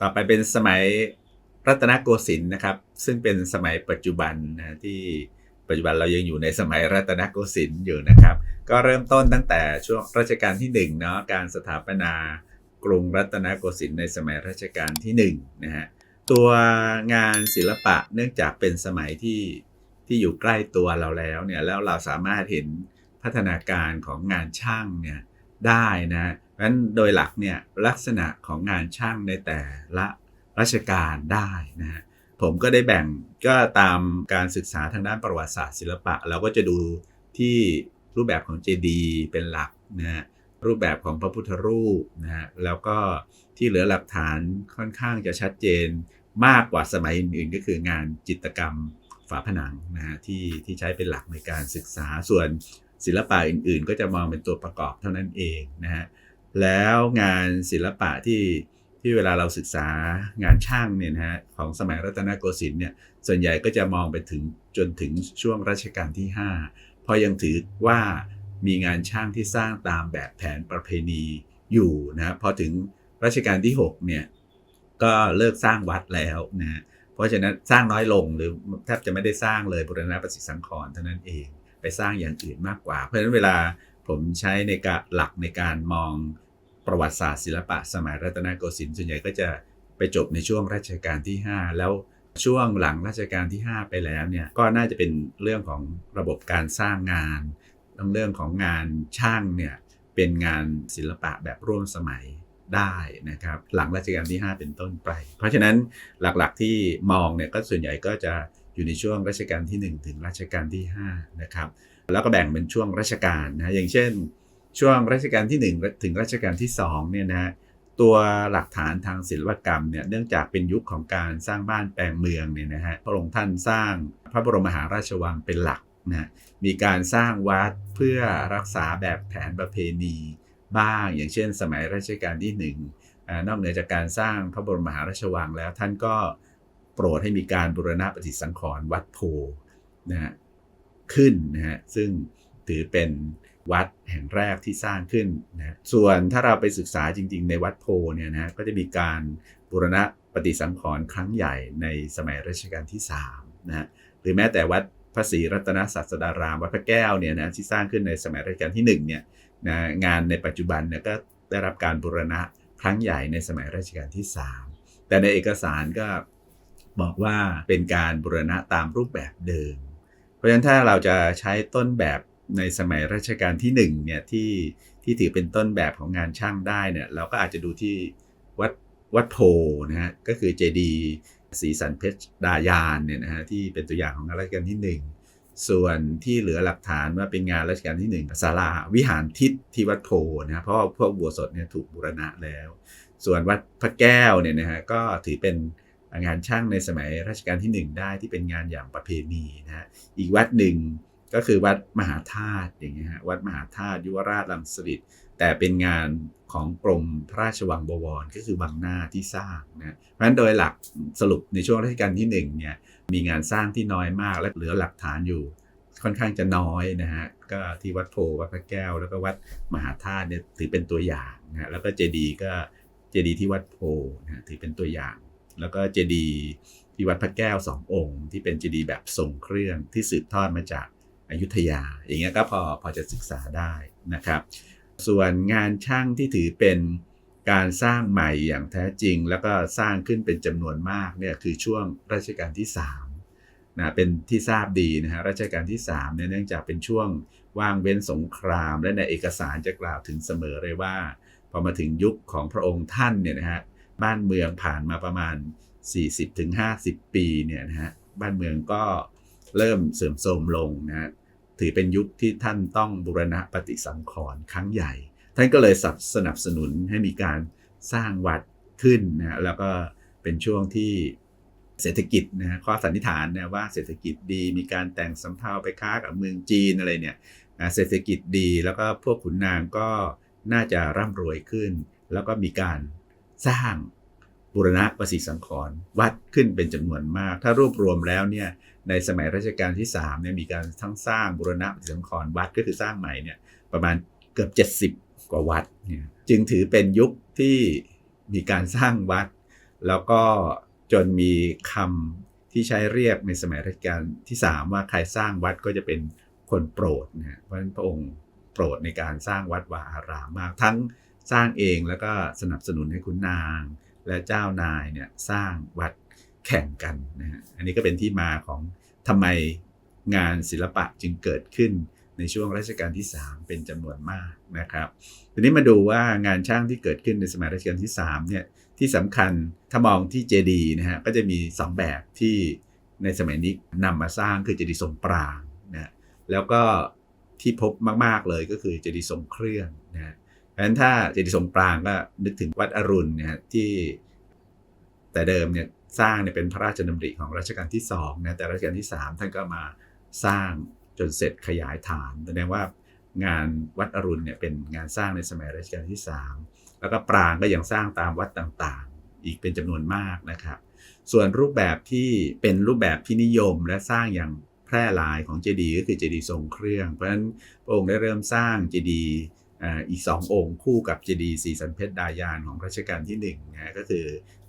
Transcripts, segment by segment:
ต่อไปเป็นสมัยรัตนโกสินทร์นะครับ ซึ่งเป็นสมัยปัจจุบันนะที่ปัจจุบันเรายังอยู่ในสมัยรัตนโกสินทร์อยู่นะครับ ก็เริ่มต้นตั้งแต่ช่วงรัชกาลที่หนึ่งเนาะการสถาปนากรุงรัตนโกสินทร์ในสมัยรัชกาลที่หนึ่งนะฮะตัวงานศิลปะเนื่องจากเป็นสมัยที่ที่อยู่ใกล้ตัวเราแล้วเนี่ยแล้วเราสามารถเห็นพัฒนาการของงานช่างเนี่ยได้นะ เพราะฉะนั้นโดยหลักเนี่ยลักษณะของงานช่างในแต่ละราชการได้นะฮะผมก็ได้แบ่งก็ตามการศึกษาทางด้านประวัติศาสตร์ศิลปะ เราก็จะดูที่รูปแบบของเจดีย์เป็นหลักนะฮะรูปแบบของพระพุทธรูปนะฮะแล้วก็ที่เหลือหลักฐานค่อนข้างจะชัดเจนมากกว่าสมัยอื่นๆ ก็คืองานจิตรกรรมฝาผนังนะฮะที่ที่ใช้เป็นหลักในการศึกษาส่วนศิลปะอื่นๆ ก็จะมองเป็นตัวประกอบเท่านั้นเองนะฮะ แล้วงานศิลปะที่ที่เวลาเราศึกษางานช่างเนี่ยนะฮะของสมัยรัตนโกสินทร์เนี่ยส่วนใหญ่ก็จะมองไปถึงจนถึงช่วงรัชกาลที่ 5 เพราะยังถือว่ามีงานช่างที่สร้างตามแบบแผนประเพณีอยู่นะพอถึงรัชกาลที่ 6 เนี่ยก็เลิกสร้างวัดแล้วนะฮะเพราะฉะนั้นสร้างน้อยลงหรือแทบจะไม่ได้สร้างเลยบุรณะประสิทธิสังขรณ์เท่านั้นเองไปสร้างอย่างอื่นมากกว่า เพราะฉะนั้นเวลาผมใช้ในการหลักในการมอง ประวัติศาสตร์ศิลปะสมัยรัตนโกสินทร์ส่วนใหญ่ก็จะไปจบในช่วงรัชกาลที่ 5 แล้วช่วงหลังรัชกาลที่ 5 ไปแล้วเนี่ยก็น่าจะเป็นเรื่องของระบบการสร้างงานเรื่องของงานช่างเนี่ยเป็นงานศิลปะแบบร่วมสมัยได้นะครับหลังรัชกาลที่ 5 เป็นต้นไป เพราะฉะนั้นหลักๆที่มองเนี่ยก็ส่วนใหญ่ก็จะอยู่ในช่วงรัชกาลที่ 1 ถึงรัชกาลที่5นะครับแล้วก็แบ่งเป็นช่วงรัชกาลนะอย่างเช่น ช่วงรัชกาลที่ 1 ถึงรัชกาลที่2เนี่ยนะตัวหลักฐานทางศิลปกรรมเนี่ยเนื่องจากเป็นยุคของการสร้างบ้านแปลงเมืองเนี่ยนะฮะพระองค์ท่านสร้างพระบรมมหาราชวังเป็นหลักนะมีการสร้างวัดเพื่อรักษาแบบแผนประเพณีบ้างอย่างเช่น สมัยรัชกาลที่ 1 นอกเหนือจากการสร้างพระบรมมหาราชวังแล้วท่านก็โปรดให้มีการบูรณะปฏิสังขรณ์วัดโพนะฮะขึ้นนะฮะซึ่งถือเป็น วัดแห่งแรกที่สร้างขึ้นนะส่วนถ้าเราไปศึกษาจริง ๆ ในวัดโพเนี่ยนะก็จะมีการบูรณะปฏิสังขรณ์ครั้งใหญ่ในสมัยรัชกาลที่3นะหรือแม้แต่วัดพระศรีรัตนศาสดารามวัดพระแก้วเนี่ยนะที่สร้างขึ้นในสมัยรัชกาลที่1เนี่ยนะงานในปัจจุบันเนี่ยก็ได้รับการบูรณะครั้งใหญ่ในสมัยรัชกาลที่ 3 แต่ในเอกสารก็บอกว่าเป็นการบูรณะตามรูปแบบเดิม เพราะฉะนั้นถ้าเราจะใช้ต้นแบบ ในสมัยรัชกาลที่ 1เนี่ยที่ที่ถือเป็นต้นแบบของงานช่างได้เนี่ยเราก็อาจจะดูที่วัดวัดโพนะฮะก็คือเจดีสีสันเพชรดายานเนี่ยนะฮะที่เป็นตัวอย่างของงานรัชกาลที่ 1 ส่วนที่เหลือหลักฐานว่าเป็นงานรัชกาลที่1ศาลาวิหารทิศที่วัดโพนะเพราะว่าพวกบัวสดเนี่ยถูกบูรณะแล้ว ส่วนวัดพระแก้วเนี่ยนะฮะก็ถือเป็นงานช่างในสมัยรัชกาลที่ 1 ได้ที่เป็นงานอย่างประเพณีนะฮะอีกวัดหนึ่ง ก็คือวัดมหาธาตุอย่างเงี้ยฮะวัดมหาธาตุยุวราชลังสิตแต่เป็นงานของกรมพระราชวังบวรก็คือวังหน้าที่สร้างนะเพราะฉะนั้นโดยหลักสรุปในช่วงรัชกาลที่1เนี่ยมีงานสร้างที่น้อยมากและเหลือหลักฐานอยู่ ค่อนข้างจะน้อยนะฮะก็ที่วัดโพวัดพระแก้ว แล้วก็วัดมหาธาตุเนี่ยถือเป็นตัวอย่างนะแล้วก็เจดีย์ก็เจดีย์ที่วัดโพนะถือเป็นตัวอย่าง แล้วก็เจดีย์ที่วัดพระแก้วสององค์ ที่เป็นเจดีย์แบบทรงเครื่องที่สืบทอดมาจาก อยุธยา อย่างเงี้ยก็พอพอจะศึกษาได้นะครับ ส่วนงานช่างที่ถือเป็นการสร้างใหม่อย่างแท้จริง แล้วก็สร้างขึ้นเป็นจำนวนมากเนี่ยคือช่วงรัชกาลที่3นะเป็นที่ทราบดีนะฮะรัชกาลที่3เนี่ยเนื่องจากเป็นช่วงว่างเว้นสงคราม และในเอกสารจะกล่าวถึงเสมอเลยว่า พอมาถึงยุคของพระองค์ท่านเนี่ยนะฮะบ้านเมืองผ่านมาประมาณ 40-50 ปีเนี่ยนะฮะบ้านเมืองก็เริ่มเสื่อมโทรมลงนะ ถือเป็นยุคที่ท่านต้องบุรณะปฏิสังขรณ์ครั้งใหญ่ ท่านก็เลยสนับสนุนให้มีการสร้างวัดขึ้นนะแล้วก็เป็นช่วงที่เศรษฐกิจนะข้อสันนิษฐานนะว่าเศรษฐกิจดีมีการแต่งสำเภาไปค้ากับเมืองจีนอะไรเนี่ยเศรษฐกิจดีแล้วก็พวกขุนนางก็น่าจะร่ำรวยขึ้น แล้วก็มีการสร้าง บุรณะประสิสังขรณ์วัดขึ้นเป็นจำนวนมาก ถ้ารวบรวมแล้วเนี่ยในสมัยรัชกาลที่3เนี่ยมีการทั้งสร้างบุรณะปฏิสังขรณ์วัดก็คือสร้างใหม่เนี่ยประมาณเกือบ 70 กว่าวัดเนี่ยจึงถือเป็นยุคที่มีการสร้างวัด แล้วก็จนมีคำที่ใช้เรียกในสมัยรัชกาลที่ 3 ว่าใครสร้างวัดก็จะเป็นคนโปรดนะฮะเพราะฉะนั้นพระองค์โปรดในการสร้างวัดวาอารามมากทั้งสร้างเองแล้วก็สนับสนุนให้คุณนาง และเจ้านายเนี่ยสร้างวัดแข่งกันนะฮะอันนี้ก็เป็นที่มาของทำไมงานศิลปะจึงเกิดขึ้นในช่วงรัชกาลที่ 3 เป็นจำนวนมากนะครับทีนี้มาดูว่างานช่างที่เกิดขึ้นในสมัยรัชกาลที่3เนี่ยที่สำคัญถ้ามองที่เจดีย์นะฮะก็จะมี 2 แบบที่ในสมัยนี้นำมาสร้างคือเจดีย์ทรงปรางนะแล้วก็ที่พบมาก ๆ เลยก็คือเจดีย์ทรงเครื่องนะ ราะฉะนั้นถ้าเจดีย์ทรงปรางก็นึกถึงวัดอรุณนะฮะที่แต่เดิมเนี่ยสร้างเนี่ยเป็นพระราชดำริของรัชกาลที่2นะแต่รัชกาลที่3ท่านก็มาสร้างจนเสร็จขยายฐานแสดงว่างานวัดอรุณเนี่ยเป็นงานสร้างในสมัยรัชกาลที่3แล้วก็ปรางก็ยังสร้างตามวัดต่างๆ อีกเป็นจำนวนมากนะครับ ส่วนรูปแบบที่เป็นรูปแบบที่นิยมและสร้างอย่างแพร่หลายของเจดีย์ก็คือเจดีย์ทรงเครื่อง เพราะฉะนั้นพระองค์ได้เริ่มสร้างเจดีย์ อีกสององค์คู่กับเจดีย์สีสันเพชรดายานของรัชกาลที่1นะก็คือ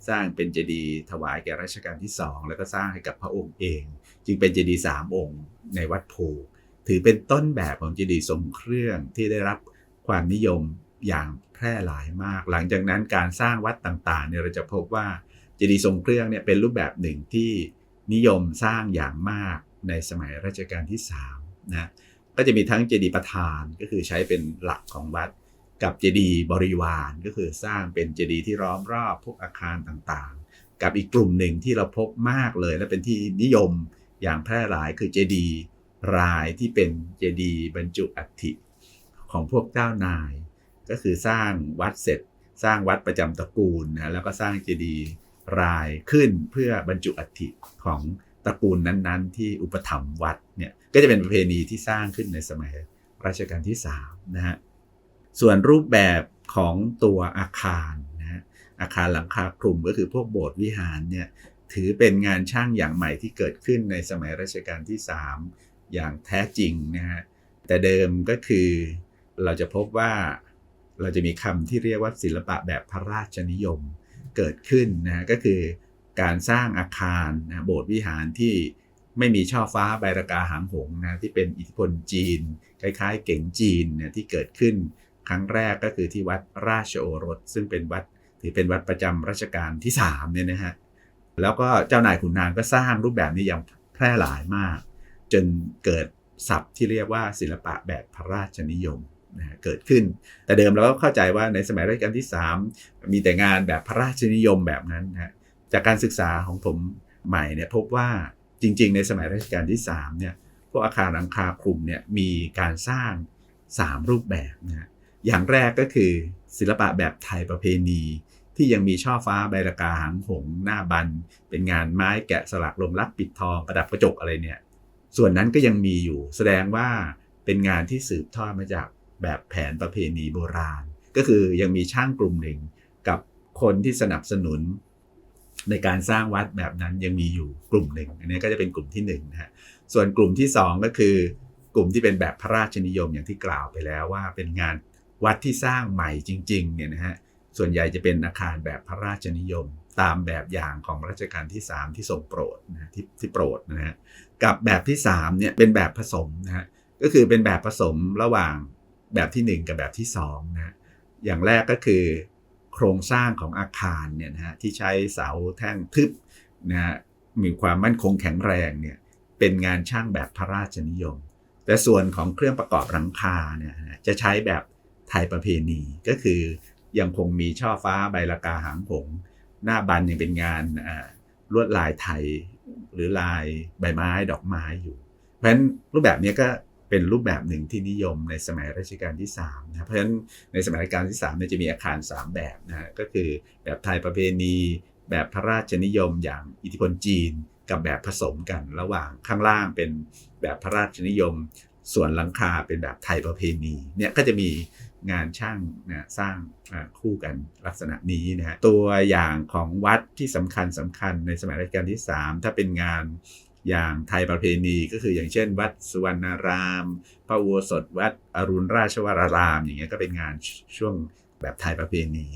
สร้างเป็นเจดีย์ถวายแก่รัชกาลที่ 2 แล้วก็สร้างให้กับพระองค์เอง จึงเป็นเจดีย์สามองค์ในวัดโพถือเป็นต้นแบบของเจดีย์ทรงเครื่องที่ได้รับความนิยมอย่างแพร่หลายมาก หลังจากนั้นการสร้างวัดต่างๆเนี่ยเราจะพบว่าเจดีย์ทรงเครื่องเนี่ยเป็นรูปแบบหนึ่งที่นิยมสร้างอย่างมากในสมัยรัชกาลที่3นะ ก็จะมีทั้งเจดีย์ประธานก็คือใช้เป็นหลักของวัด กับเจดีย์บริวารก็คือสร้างเป็นเจดีย์ที่ล้อมรอบพวกอาคารต่างๆ กับอีกกลุ่มหนึ่งที่เราพบมากเลย และเป็นที่นิยมอย่างแพร่หลายคือเจดีย์รายที่เป็นเจดีย์บรรจุอัฐิของพวกเจ้านาย ก็คือสร้างวัดเสร็จ สร้างวัดประจำตระกูลนะแล้วก็สร้างเจดีย์รายขึ้นเพื่อบรรจุอัฐิของตระกูลนั้นๆ ที่อุปถัมภ์วัด ก็จะเป็นประเพณีที่สร้างขึ้นในสมัยรัชกาลที่3นะฮะส่วนรูปแบบของตัวอาคารนะฮะอาคารหลังคาคลุมก็คือพวกโบสถ์วิหารเนี่ยถือเป็นงานช่างอย่างใหม่ที่เกิดขึ้นในสมัยรัชกาลที่ 3 อย่างแท้จริงนะฮะแต่เดิมก็คือเราจะพบว่าเราจะมีคำที่เรียกว่าศิลปะแบบพระราชนิยมเกิดขึ้นนะฮะก็คือการสร้างอาคารนะโบสถ์วิหารที่ ไม่มีช่อฟ้าใบรากาหางหงนะที่เป็นอิทธิพลจีน คล้ายๆ เก่งจีนเนี่ยที่เกิดขึ้นครั้งแรกก็คือที่วัดราชโอรส ซึ่งเป็นวัดถือเป็นวัดประจำรัชกาลที่3เนี่ยนะฮะแล้วก็เจ้านายขุนนางก็สร้างรูปแบบนี้อย่างแพร่หลายมาก จนเกิดศัพท์ที่เรียกว่าศิลปะแบบพระราชนิยมนะเกิดขึ้น แต่เดิมเราก็เข้าใจว่าในสมัยรัชกาลที่ 3 มีแต่งานแบบพระราชนิยมแบบนั้นนะจากการศึกษาของผมใหม่เนี่ยพบว่า จริง ๆ ในสมัยรัชกาลที่3เนี่ยพวกอาคารหลังคาคลุมเนี่ยมีการสร้าง 3 รูปแบบนะอย่างแรกก็คือศิลปะแบบไทยประเพณี ที่ยังมีช่อฟ้าใบรากาหางหงหน้าบัน เป็นงานไม้แกะสลักลงรักปิดทองประดับกระจกอะไรเนี่ยส่วนนั้นก็ยังมีอยู่แสดงว่าเป็นงานที่สืบทอดมาจากแบบแผนประเพณีโบราณ ก็คือยังมีช่างกลุ่มหนึ่งกับคนที่สนับสนุน ในการสร้างวัดแบบนั้นยังมีอยู่กลุ่มหนึ่งอันนี้ก็จะเป็นกลุ่มที่1นนะฮะส่วนกลุ่มที่ 2 ก็คือกลุ่มที่เป็นแบบพระราชนิยมอย่างที่กล่าวไปแล้วว่าเป็นงานวัดที่สร้างใหม่จริงๆเนี่ยนะฮะส่วนใหญ่จะเป็นอาคารแบบพระราชนิยม ตามแบบอย่างของรัชกาลที่ 3 ที่ทรงโปรดนะที่ที่โปรดนะฮะกับแบบที่3เนี่ยเป็นแบบผสมนะฮะก็คือเป็นแบบผสมระหว่างแบบที่ 1 กับแบบที่2นะอย่างแรกก็คือ ครงสร้างของอาคารเนี่ยนะฮะที่ใช้เสาแท่งทึบนะฮะมีความมั่นคงแข็งแรงเนี่ยเป็นงานช่างแบบพระราชนิยม แต่ส่วนของเครื่องประกอบหลังคาเนี่ยจะใช้แบบไทยประเพณีก็คือยังคงมีช่อฟ้าใบละกาหางหงหน้าบันยังเป็นงานลวดลายไทยหรือลายใบไม้ดอกไม้อยู่ เพราะฉะนั้นรูปแบบนี้ก็ เป็นรูปแบบหนึ่งที่นิยมในสมัยรัชกาลที่3นะเพราะฉะนั้นในสมัยรัชกาลที่3เนี่ยจะมีอาคาร 3 แบบนะก็คือแบบไทยประเพณี แบบพระราชนิยมอย่างอิทธิพลจีน กับแบบผสมกันระหว่างข้างล่างเป็นแบบพระราชนิยม ส่วนหลังคาเป็นแบบไทยประเพณีเนี่ยก็จะมีงานช่างนะสร้างคู่กันลักษณะนี้นะฮะตัวอย่างของวัดที่สำคัญสำคัญในสมัยรัชกาลที่ 3 ถ้าเป็นงาน อย่างไทยประเพณีก็คืออย่างเช่น วัดสุวรรณารามพระอุโบสถวัดอรุณราชวราราม อย่างเงี้ยก็เป็นงานช่วงแบบไทยประเพณี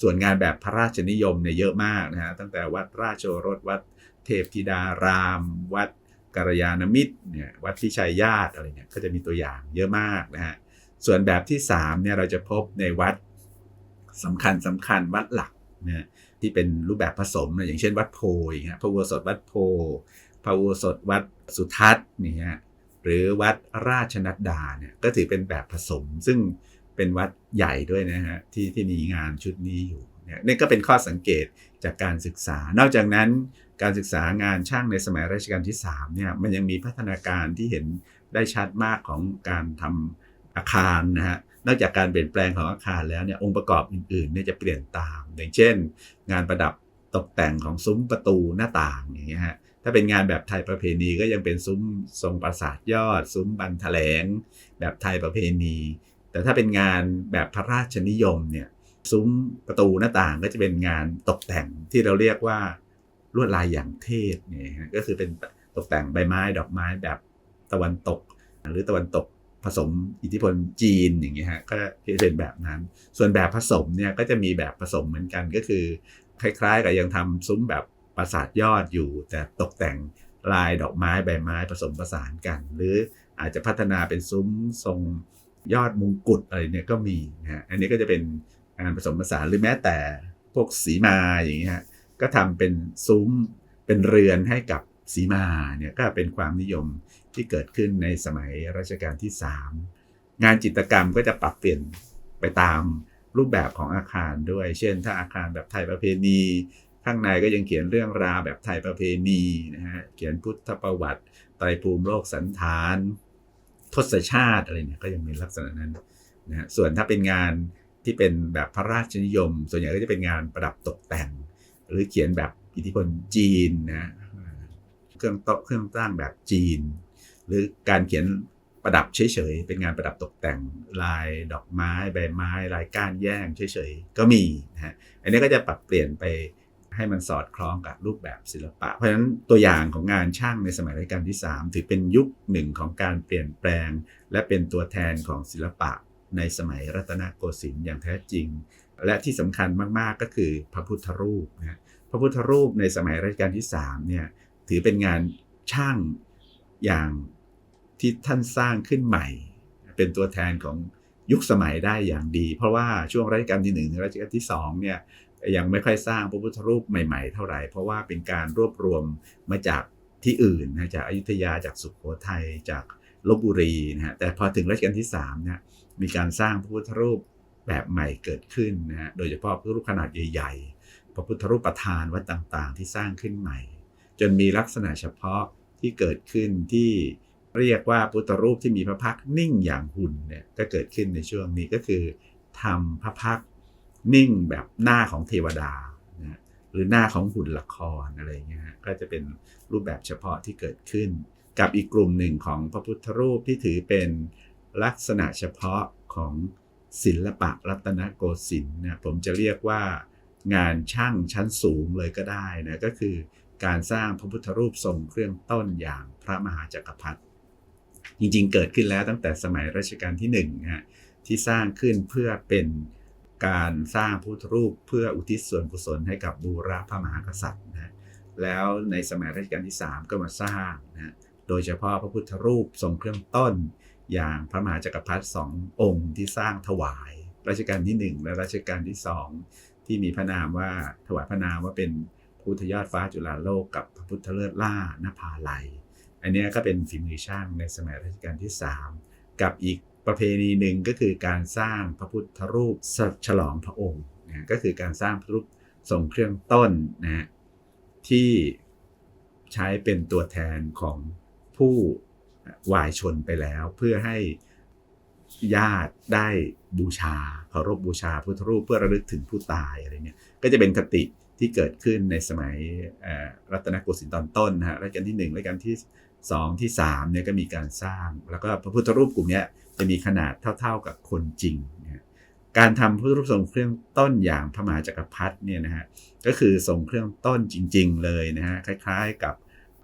ส่วนงานแบบพระราชนิยมเนี่ยเยอะมากนะฮะตั้งแต่วัดราชโอรสวัดเทพธิดาราม วัดกัลยาณมิตรเนี่ยวัดพิชัยญาติอะไรเนี่ยก็จะมีตัวอย่างเยอะมากนะฮะส่วนแบบที่3เนี่ยเราจะพบในวัดสำคัญสำคัญวัดหลักนะที่เป็นรูปแบบผสมนะอย่างเช่นวัดโพอย่างเงี้ยพระอุโบสถวัดโพ พระอุโบสถวัดสุทัศน์นี่ยหรือวัดราชนัดดาเนี่ยก็ถือเป็นแบบผสม ซึ่งเป็นวัดใหญ่ด้วยนะฮะที่ที่มีงานชุดนี้อยู่เนี่ยนี่ก็เป็นข้อสังเกตจากการศึกษา นอกจากนั้นการศึกษางานช่างในสมัยรัชกาลที่3เนี่ยมันยังมีพัฒนาการที่เห็นได้ชัดมากของการทำอาคารนะฮะนอกจากการเปลี่ยนแปลงของอาคารแล้วเนี่ยองค์ประกอบอื่นๆเนี่ยจะเปลี่ยนตาม อย่างเช่น งานประดับตกแต่งของซุ้มประตูหน้าต่างอย่างเงี้ยฮะ ถ้าเป็นงานแบบไทยประเพณีก็ยังเป็นซุ้มทรงปราสาทยอด ซุ้มบันแถลง แบบไทยประเพณี แต่ถ้าเป็นงานแบบพระราชนิยมเนี่ยซุ้มประตูหน้าต่างก็จะเป็นงานตกแต่งที่เราเรียกว่าลวดลายอย่างเทศเนี่ยก็คือเป็นตกแต่งใบไม้ดอกไม้แบบตะวันตก หรือตะวันตกผสมอิทธิพลจีนอย่างเงี้ยฮะก็จะเป็นแบบนั้น ส่วนแบบผสมเนี่ยก็จะมีแบบผสมเหมือนกันก็คือ คล้ายๆ กับยังทำซุ้มแบบ ปราสาทยอดอยู่ แต่ตกแต่งลายดอกไม้ใบไม้ผสมผสานกัน หรืออาจจะพัฒนาเป็นซุ้มทรงยอดมงกุฎอะไรเนี่ยก็มีนะฮะอันนี้ก็จะเป็นงานผสมผสานหรือแม้แต่พวกสีมาอย่างเงี้ยก็ทำเป็นซุ้มเป็นเรือนให้กับสีมาเนี่ยก็เป็นความนิยมที่เกิดขึ้นในสมัยรัชกาลที่ 3 งานจิตรกรรมก็จะปรับเปลี่ยนไปตามรูปแบบของอาคารด้วย เช่น ถ้าอาคารแบบไทยประเพณี ข้างในก็ยังเขียนเรื่องราวแบบไทยประเพณีนะฮะเขียนพุทธประวัติไตรภูมิโลกสันฐานทศชาติอะไรเนี่ยก็ยังมีลักษณะนั้นนะฮะส่วนถ้าเป็นงานที่เป็นแบบพระราชนิยม ส่วนใหญ่ก็จะเป็นงานประดับตกแต่ง หรือเขียนแบบอิทธิพลจีนนะเครื่องโต๊ะเครื่องตั้งแบบจีน หรือการเขียนประดับเฉยๆเป็นงานประดับตกแต่งลายดอกไม้ใบไม้ลายก้านแย่งเฉยๆก็มีนะฮะอันนี้ก็จะปรับเปลี่ยนไป ให้มันสอดคล้องกับรูปแบบศิลปะ เพราะฉะนั้นตัวอย่างของงานช่างในสมัยรัชกาลที่ 3 ถือเป็นยุคหนึ่งของการเปลี่ยนแปลง และเป็นตัวแทนของศิลปะในสมัยรัตนโกสินทร์อย่างแท้จริง และที่สำคัญมาก ๆ ก็คือพระพุทธรูปนะพระพุทธรูปในสมัยรัชกาลที่3เนี่ยถือเป็นงานช่างอย่างที่ท่านสร้างขึ้นใหม่ เป็นตัวแทนของยุคสมัยได้อย่างดี เพราะว่าช่วงรัชกาลที่1ถึงรัชกาลที่2เนี่ย ยังไม่ค่อยสร้างพระพุทธรูปใหม่ๆ เท่าไหร่ เพราะว่าเป็นการรวบรวมมาจากที่อื่นนะจากอยุธยาจากสุโขทัยจากลบบุรีนะฮะแต่พอถึงรัชกาลที่3เนี่ยมีการสร้างพระพุทธรูปแบบใหม่เกิดขึ้นนะฮะโดยเฉพาะพระพุทธรูปขนาดใหญ่ๆ พระพุทธรูปประธานวัดต่างๆ ที่สร้างขึ้นใหม่ จนมีลักษณะเฉพาะที่เกิดขึ้นที่เรียกว่าพุทธรูปที่มีพระพักนิ่งอย่างหุ่นเนี่ยก็เกิดขึ้นในช่วงนี้ก็คือทำพระพัก นิ่งแบบหน้าของเทวดานะหรือหน้าของหุ่นละครอะไรเงี้ยก็จะเป็นรูปแบบเฉพาะที่เกิดขึ้น กับอีกกลุ่มหนึ่งของพระพุทธรูปที่ถือเป็นลักษณะเฉพาะของศิลปะรัตนโกสินทร์นะผมจะเรียกว่างานช่างชั้นสูงเลยก็ได้นะก็คือการสร้างพระพุทธรูปทรงเครื่องต้นอย่างพระมหาจักรพรรดิจริงๆ เกิดขึ้นแล้วตั้งแต่สมัยรัชกาลที่1นะฮะที่สร้างขึ้นเพื่อเป็น การสร้างพุทธรูปเพื่ออุทิศส่วนกุศลให้กับบูรพระมหากษัตริย์นะแล้วในสมัยรัชกาลที่ 3 ก็มาสร้างนะโดยเฉพาะพระพุทธรูปทรงเครื่องต้น อย่างพระมหาจักรพรรดิสององค์ที่สร้างถวายรัชกาลที่ 1 และรัชกาลที่ 2 ที่มีพระนามว่าถวายพระนามว่าเป็นพุทธยอดฟ้าจุฬาโลกกับพระพุทธเลิศล่านภาลัย อันนี้ก็เป็นฝีมือช่างในสมัยรัชกาลที่ 3 กับอีก ประเพณีหนึ่งก็คือการสร้างพระพุทธรูปฉลองพระองค์นะก็คือการสร้างพระรูปทรงเครื่องต้นนะที่ใช้เป็นตัวแทนของผู้วายชนไปแล้ว เพื่อให้ญาติได้บูชาเคารพบูชาพุทธรูปเพื่อระลึกถึงผู้ตายอะไรเนี่ยก็จะเป็นคติที่เกิดขึ้นในสมัยรัตนโกสินทร์ตอนต้นนะฮะรัชกาลที่1รัชกาลที่ 2 ที่3เนี่ยก็มีการสร้าง แล้วก็พระพุทธรูปกลุ่มนี้จะมีขนาดเท่า ๆกับคนจริงนะการทำพุทธรูปทรงเครื่องต้นอย่างพระมหาจักรพรรดิเนี่ยนะฮะก็คือทรงเครื่องต้นจริง ๆ เลยนะฮะคล้ายๆกับ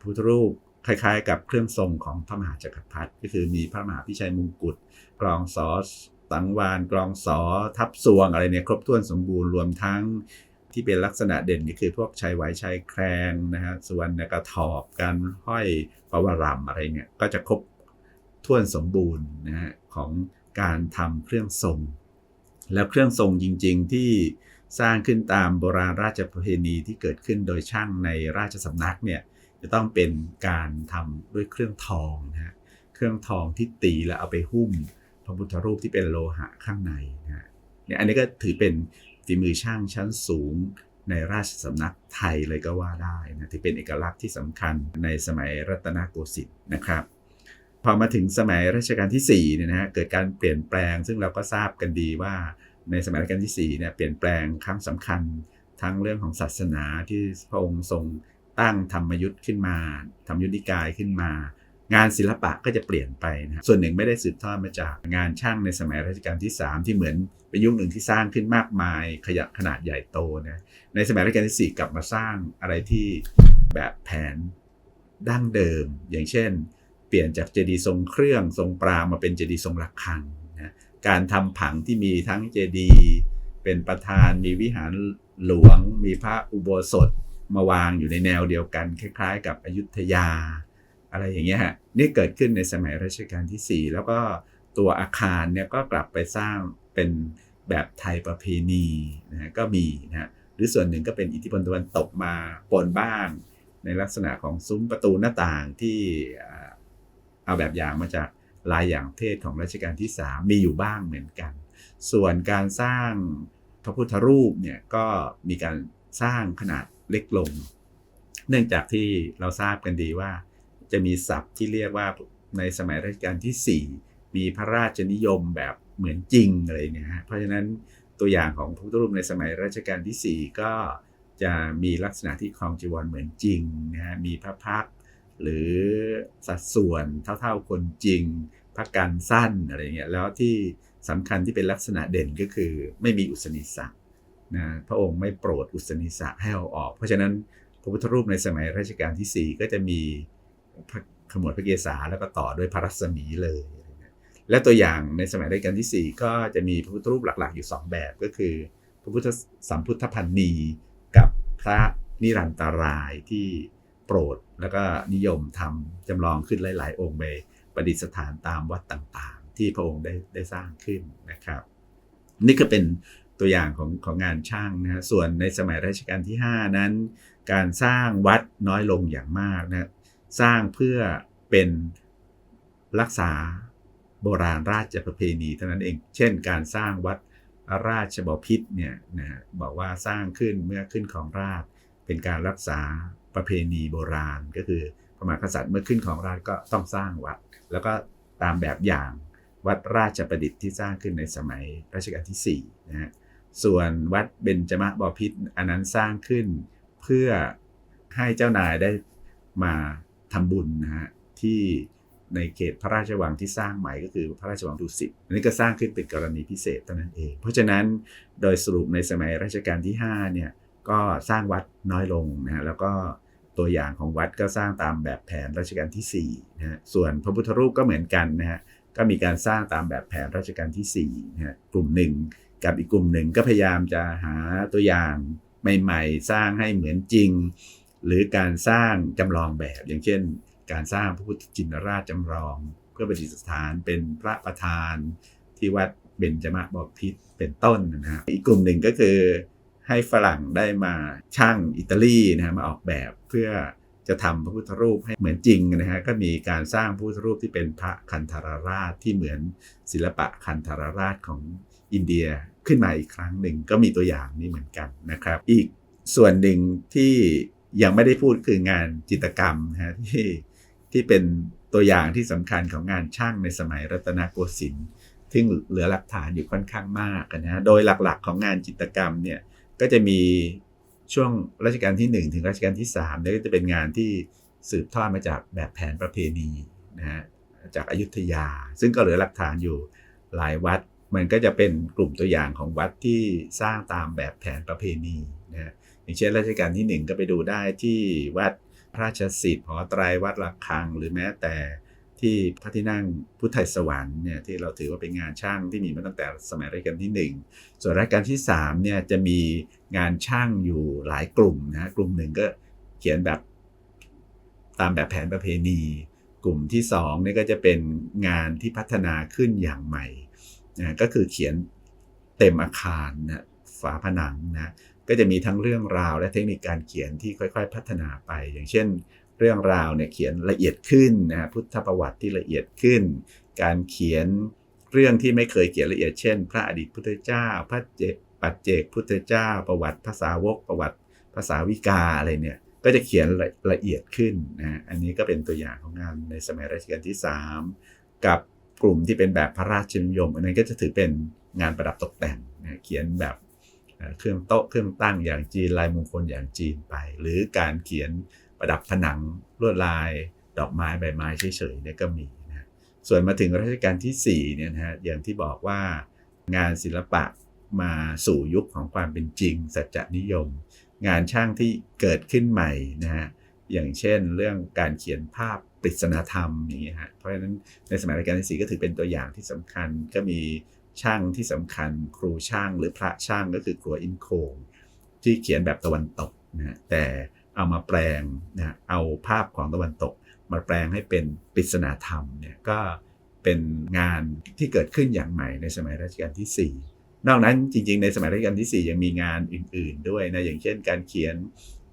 พุทธรูปคล้ายๆ กับเครื่องทรงของพระมหาจักรพรรดิก็คือมีพระมหาพิชัยมงกุฎกรองซอสสังวานกลองสอทับสวงอะไรเนี่ยครบถ้วนสมบูรณ์รวมทั้งที่เป็นลักษณะเด่นก็คือพวกชายไหวชายแครงนะฮะส่วนกระถอบการห้อย ปวารำอะไรเนี่ยก็จะครบถ้วนสมบูรณ์นะฮะของการทำเครื่องทรง แล้วเครื่องทรงจริง ๆ ที่สร้างขึ้นตามโบราณราชประเพณีที่เกิดขึ้นโดยช่างในราชสำนักเนี่ยจะต้องเป็นการทำด้วยเครื่องทองนะฮะเครื่องทองที่ตีแล้วเอาไปหุ้มพระพุทธรูปที่เป็นโลหะข้างในนะฮะเนี่ยอันนี้ก็ถือเป็นฝีมือช่างชั้นสูง ในราชสำนักไทยเลยก็ว่าได้นะที่เป็นเอกลักษณ์ที่สำคัญในสมัยรัตนโกสินทร์นะครับพอมาถึงสมัยรัชกาลที่4เนี่ยนะฮะเกิดการเปลี่ยนแปลง ซึ่งเราก็ทราบกันดีว่าในสมัยรัชกาลที่4เนี่ยเปลี่ยนแปลงครั้งสำคัญทั้งเรื่องของศาสนาที่พระองค์ทรงตั้งธรรมยุทธ์ขึ้นมาธรรมยุทธนิกายขึ้นมา งานศิลปะก็จะเปลี่ยนไปนะส่วนหนึ่งไม่ได้สืบทอดมาจากงานช่างในสมัยรัชกาลที่ 3 ที่เหมือนเป็นยุคหนึ่งที่สร้างขึ้นมากมาย ขยะขนาดใหญ่โตนะในสมัยรัชกาลที่ 4 กลับมาสร้างอะไรที่แบบแผนดั้งเดิม อย่างเช่น เปลี่ยนจากเจดีย์ทรงเครื่องทรงปรามาเป็นเจดีย์ทรงระฆังนะการทำผังที่มีทั้งเจดีย์เป็นประธานมีวิหารหลวง มีพระอุโบสถมาวางอยู่ในแนวเดียวกัน คล้าย ๆ กับอยุธยา อะไรอย่างเงี้ยฮะนี่เกิดขึ้นในสมัยรัชกาลที่ 4 แล้วก็ตัวอาคารเนี่ยก็กลับไปสร้างเป็นแบบไทยประเพณีนะฮะก็มีนะฮะหรือส่วนหนึ่งก็เป็นอิทธิพลตะวันตกมาปนบ้าง ในลักษณะของซุ้มประตูหน้าต่างที่เอาแบบอย่างมาจากลายอย่างเทศของรัชกาลที่ 3 มีอยู่บ้างเหมือนกัน ส่วนการสร้างพระพุทธรูปเนี่ยก็มีการสร้างขนาดเล็กลง เนื่องจากที่เราทราบกันดีว่า จะมีศัพท์ที่เรียกว่าในสมัยรัชกาลที่ 4 มีพระราชนิยมแบบเหมือนจริงอะไรเนี่ยฮะเพราะฉะนั้นตัวอย่างของพระพุทธรูปในสมัยรัชกาลที่ 4 ก็จะมีลักษณะที่คลองจีวรเหมือนจริงนะฮะมีพระพักหรือสัดส่วนเท่าๆคนจริงพระกันสั้นอะไรเงี้ยแล้วที่สำคัญที่เป็นลักษณะเด่นก็คือไม่มีอุสนิสะนะพระองค์ไม่โปรดอุสนิสะให้เอาออก เพราะฉะนั้นพระพุทธรูปในสมัยรัชกาลที่ 4 ก็จะมี ขมวดพระเกศาแล้วก็ต่อด้วยพระรัศมีเลย และตัวอย่างในสมัยรัชกาลที่ 4 ก็จะมีพระพุทธรูปหลักๆ อยู่ 2 แบบก็คือ พระพุทธสัมพุทธพันนีกับพระนิรันตรายที่โปรดแล้วก็นิยมทำจำลองขึ้นหลาย ๆ องค์ไปประดิษฐานตามวัดต่างๆ ที่พระองค์ได้ได้สร้างขึ้นนะครับ นี่ก็เป็นตัวอย่างของของงานช่างนะฮะส่วนในสมัยรัชกาลที่ 5 นั้น การสร้างวัดน้อยลงอย่างมากนะ สร้างเพื่อเป็นรักษาโบราณราชประเพณีเท่านั้นเอง เช่น การสร้างวัดราชบพิตรเนี่ยนะบอกว่าสร้างขึ้นเมื่อขึ้นของราชเป็นการรักษาประเพณีโบราณ ก็คือพระมหากษัตริย์เมื่อขึ้นของราชก็ต้องสร้างวัด แล้วก็ตามแบบอย่างวัดราชประดิษฐ์ที่สร้างขึ้นในสมัยรัชกาลที่4นะฮะส่วนวัดเบญจมบพิตรอันนั้นสร้างขึ้นเพื่อให้เจ้านายได้มา ทำบุญนะฮะที่ในเขตพระราชวังที่สร้างใหม่ก็คือพระราชวังดุสิตอันนี้ก็สร้างขึ้นเป็นกรณีพิเศษเท่านั้นเอง เพราะฉะนั้นโดยสรุปในสมัยรัชกาลที่5เนี่ยก็สร้างวัดน้อยลงนะฮะแล้วก็ตัวอย่างของวัดก็สร้างตามแบบแผนรัชกาลที่4นะฮะส่วนพระพุทธรูปก็เหมือนกันนะฮะก็มีการสร้างตามแบบแผนรัชกาลที่4นะฮะกลุ่มหนึ่งกับอีกกลุ่มหนึ่งก็พยายามจะหาตัวอย่างใหม่ ๆ สร้างให้เหมือนจริง หรือการสร้างจำลองแบบ อย่างเช่น การสร้างพระพุทธจินราชจำลอง เพื่อประดิษฐานเป็นพระประธานที่วัดเบญจมบพิตรเป็นต้นนะฮะอีกกลุ่มหนึ่งก็คือให้ฝรั่งได้มาช่างอิตาลีนะฮะมาออกแบบเพื่อจะทำพระพุทธรูปให้เหมือนจริงนะฮะก็มีการสร้างพระพุทธรูปที่เป็นพระคันธารราชที่เหมือนศิลปะคันธารราชของอินเดียขึ้นมาอีกครั้งหนึ่งก็มีตัวอย่างนี้เหมือนกันนะครับ อีกส่วนหนึ่งที่ ยังไม่ได้พูดคืองานจิตรกรรมนะฮะที่ที่เป็นตัวอย่างที่สำคัญของงานช่างในสมัยรัตนโกสินทร์ซึ่งเหลือหลักฐานอยู่ค่อนข้างมากนะฮะโดยหลักๆของงานจิตรกรรมเนี่ยก็จะมีช่วงรัชกาลที่ 1 ถึงรัชกาลที่3เนี่ยก็จะเป็นงานที่สืบทอดมาจากแบบแผนประเพณีนะฮะจากอายุทยา ซึ่งก็เหลือหลักฐานอยู่หลายวัด มันก็จะเป็นกลุ่มตัวอย่างของวัดที่สร้างตามแบบแผนประเพณีนะฮะ อย่างเช่นรัชกาลที่ 1 ก็ไปดูได้ที่วัดพระราชสิทธิ์หอไตรวัดระฆัง หรือแม้แต่ที่พระที่นั่งพุทธไทยสวรรค์เนี่ยที่เราถือว่าเป็นงานช่างที่มีมาตั้งแต่สมัยรัชกาลที่ 1 ส่วนรัชกาลที่3เนี่ยจะมีงานช่างอยู่หลายกลุ่มนะกลุ่มหนึ่งก็เขียนแบบตามแบบแผนประเพณี กลุ่มที่2นี่ก็จะเป็นงานที่พัฒนาขึ้นอย่างใหม่นะก็คือเขียนเต็มอาคารนะฝาผนังนะ ก็จะมีทั้งเรื่องราวและเทคนิคการเขียนที่ค่อยๆ พัฒนาไป อย่างเช่น เรื่องราวเนี่ยเขียนละเอียดขึ้นนะพุทธประวัติที่ละเอียดขึ้น การเขียนเรื่องที่ไม่เคยเขียนละเอียดเช่น พระอดีตพุทธเจ้า พระเจปัจเจกพุทธเจ้า ประวัติภาษาวก ประวัติภาษาวิกาอะไรเนี่ยก็จะเขียนละละเอียดขึ้นนะอันนี้ก็เป็นตัวอย่างของงานในสมัยรัชกาลที่ 3 กับกลุ่มที่เป็นแบบพระราชนิยม อันนี้นก็จะถือเป็นงานประดับตกแต่งนะเขียนแบบ เครื่องโต๊ะเครื่องตั้งอย่างจีนลายมงคลอย่างจีนไป หรือการเขียนประดับผนังลวดลายดอกไม้ใบไม้เฉยๆเนี่ยก็มีนะส่วนมาถึงรัชกาลที่4เนี่ยนะฮะอย่างที่บอกว่างานศิลปะมาสู่ยุคของความเป็นจริง สัจจนิยม งานช่างที่เกิดขึ้นใหม่นะฮะอย่างเช่นเรื่องการเขียนภาพปริศนาธรรมอย่างเงี้ยฮะเพราะฉะนั้นในสมัยรัชกาลที่4ก็ถือเป็นตัวอย่างที่สำคัญก็มี ช่างที่สำคัญครูช่างหรือพระช่างก็คือครัวอินโคงที่เขียนแบบตะวันตกนะแต่เอามาแปลงนะเอาภาพของตะวันตก มาแปลงให้เป็นปริศนาธรรมเนี่ยก็เป็นงานที่เกิดขึ้นอย่างใหม่ในสมัยรัชกาลที่ 4 นอกนั้นจริง ๆ ในสมัยรัชกาลที่ 4 ยังมีงานอื่น ๆ ด้วยนะอย่างเช่น การเขียน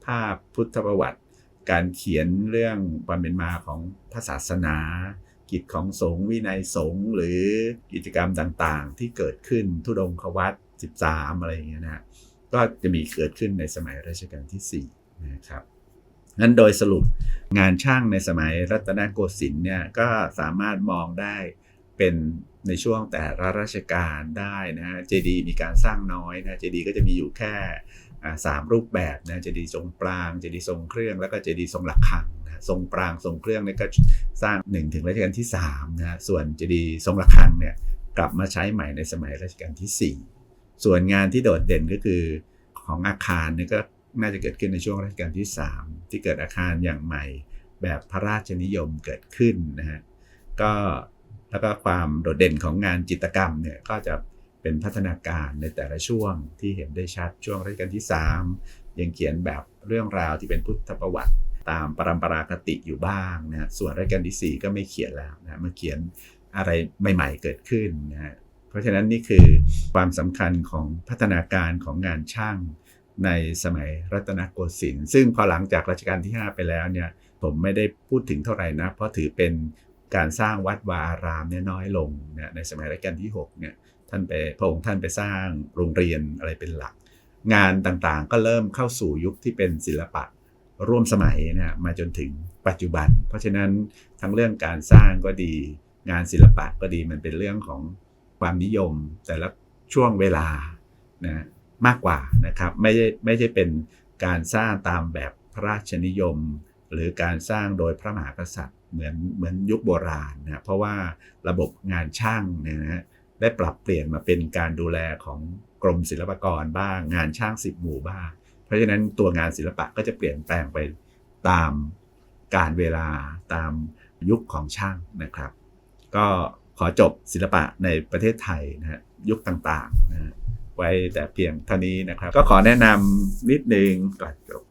ภาพพุทธประวัติ การเขียนเรื่องความเป็นมาของพระศาสนา กิจของสงฆ์วินัยสงฆ์หรือกิจกรรมต่างๆ ที่เกิดขึ้นทุดงควัต13 อะไรอย่างเงี้ยนะก็จะมีเกิดขึ้นในสมัยรัชกาลที่4นะครับนั้นโดยสรุปงานช่างในสมัยรัตนโกสินทร์เนี่ยก็สามารถมองได้เป็นในช่วงแต่ละราชการได้นะฮะเจดีมีการสร้างน้อยนะเจดีก็จะมีอยู่แค่สามรูปแบบนะเจดีทรงปรางเจดีทรงเครื่องแล้วก็เจดีทรงหลักขัง ทรงปรางทรงเครื่องเนี่ยก็สร้าง1ถึงรัชกาลที่3นะส่วนเจดีย์ทรงหลักขังเนี่ยกลับมาใช้ใหม่ในสมัยรัชกาลที่ 4 ส่วนงานที่โดดเด่นก็คือของอาคารเนี่ยก็น่าจะเกิดขึ้นในช่วงรัชกาลที่ 3 ที่เกิดอาคารอย่างใหม่แบบพระราชนิยมเกิดขึ้นนะฮะก็แล้วก็ความโดดเด่นของงานจิตรกรรมเนี่ยก็จะเป็นพัฒนาการในแต่ละช่วงที่เห็นได้ชัดช่วงรัชกาลที่ 3 ยังเขียนแบบเรื่องราวที่เป็นพุทธประวัติ ตามปรำปราคติอยู่บ้างนะส่วนรัชกาลที่4ก็ไม่เขียนแล้วนะมาเขียนอะไรใหม่ๆเกิดขึ้นนะเพราะฉะนั้นนี่คือความสำคัญของพัฒนาการของงานช่างในสมัยรัตนโกสินทร์ซึ่งพอหลังจากรัชกาลที่ 5 ไปแล้วเนี่ยผมไม่ได้พูดถึงเท่าไหร่นะ เพราะถือเป็นการสร้างวัดวาอารามเนี่ยน้อยลงนี่ยในสมัยรัชกาลที่6เนี่ยท่านไปพระองค์ท่านไปสร้างโรงเรียนอะไรเป็นหลัก งานต่างๆ ก็เริ่มเข้าสู่ยุคที่เป็นศิลปะ ร่วมสมัยนะมาจนถึงปัจจุบัน เพราะฉะนั้นทั้งเรื่องการสร้างก็ดี งานศิลปะก็ดีมันเป็นเรื่องของความนิยมแต่ละช่วงเวลานะมากกว่านะครับไม่ใช่ไม่ใช่เป็นการสร้างตามแบบพระราชนิยม หรือการสร้างโดยพระมหากษัตริย์เหมือนเหมือนยุคโบราณนะเพราะว่าระบบงานช่างเนี่ยนะได้ปรับเปลี่ยนมาเป็นการดูแลของกรมศิลปากรบ้าง งานช่างสิบหมู่บ้าง เพราะฉะนั้นตัวงานศิลปะก็จะเปลี่ยนแปลงไปตามการเวลาตามยุคของช่างนะครับ ก็ขอจบศิลปะในประเทศไทยนะฮะยุคต่างๆนะไว้แต่เพียงเท่านี้นะครับ ก็ขอแนะนำนิดนึงก่อนจบ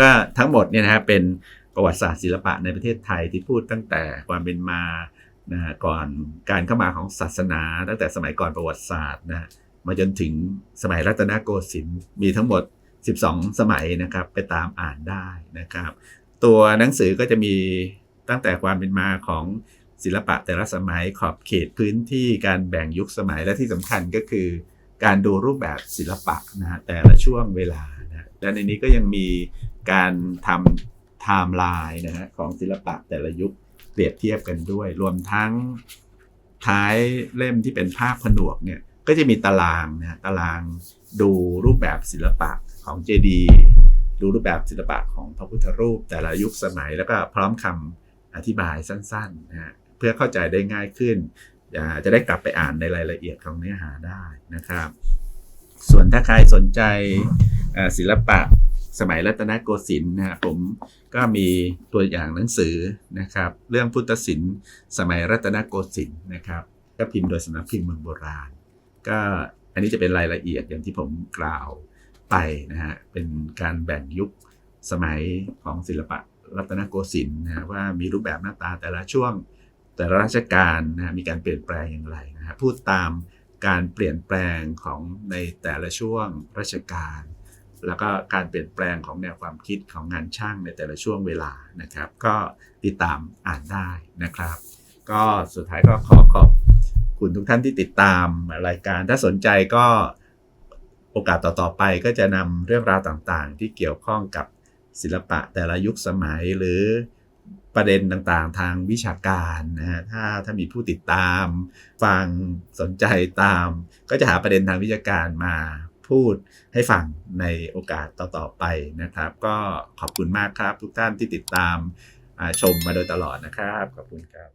ก็ทั้งหมดเนี่ยนะฮะเป็นประวัติศาสตร์ศิลปะในประเทศไทยที่พูดตั้งแต่ความเป็นมานะก่อนการเข้ามาของศาสนา ตั้งแต่สมัยก่อนประวัติศาสตร์นะมาจนถึงสมัยรัตนโกสินทร์มีทั้งหมด 12 สมัยนะครับไปตามอ่านได้นะครับ ตัวหนังสือก็จะมีตั้งแต่ความเป็นมาของศิลปะแต่ละสมัยขอบเขตพื้นที่การแบ่งยุคสมัยและที่สำคัญก็คือ การดูรูปแบบศิลปะนะฮะแต่ละช่วงเวลานะและในนี้ก็ยังมีการทำไทม์ไลน์นะฮะของศิลปะแต่ละยุคเปรียบเทียบกันด้วย รวมทั้งท้ายเล่มที่เป็นภาพผนวกเนี่ย ก็จะมีตารางนะตารางดูรูปแบบศิลปะของเจดีดูรูปแบบศิลปะของพระพุทธรูป แต่ละยุคสมัยแล้วก็พร้อมคำอธิบายสั้นๆนะฮะเพื่อเข้าใจได้ง่ายขึ้น จะได้กลับไปอ่านในรายละเอียดของเนื้อหาได้นะครับ ส่วนถ้าใครสนใจศิลปะสมัยรัตนโกสินทร์นะฮะผมก็มีตัวอย่างหนังสือนะครับ เรื่องพุทธศิลป์สมัยรัตนโกสินทร์นะครับ ก็พิมพ์โดยสำนักพิมพ์เมืองโบราณ ก็อันนี้จะเป็นรายละเอียดอย่างที่ผมกล่าวไปนะฮะเป็นการแบ่งยุคสมัยของศิลปะรัตนโกสินทร์นะว่ามีรูปแบบหน้าตาแต่ละช่วงแต่ละราชการนะฮะมีการเปลี่ยนแปลงอย่างไรนะฮะพูดตามการเปลี่ยนแปลงของในแต่ละช่วงราชการ แล้วก็การเปลี่ยนแปลงของแนวความคิดของงานช่างในแต่ละช่วงเวลานะครับ ก็ติดตามอ่านได้นะครับ ก็สุดท้ายก็ขอขอบ คุณทุกท่านที่ติดตามรายการ ถ้าสนใจก็โอกาสต่อๆไปก็จะนำเรื่องราวต่างๆ ที่เกี่ยวข้องกับศิลปะแต่ละยุคสมัยหรือประเด็นต่างๆ ทางวิชาการนะฮะถ้าถ้ามีผู้ติดตาม ฟังสนใจตาม ก็จะหาประเด็นทางวิชาการมาพูดให้ฟังในโอกาสต่อๆไปนะครับ ก็ขอบคุณมากครับ ทุกท่านที่ติดตามชมมาโดยตลอดนะครับ ขอบคุณครับ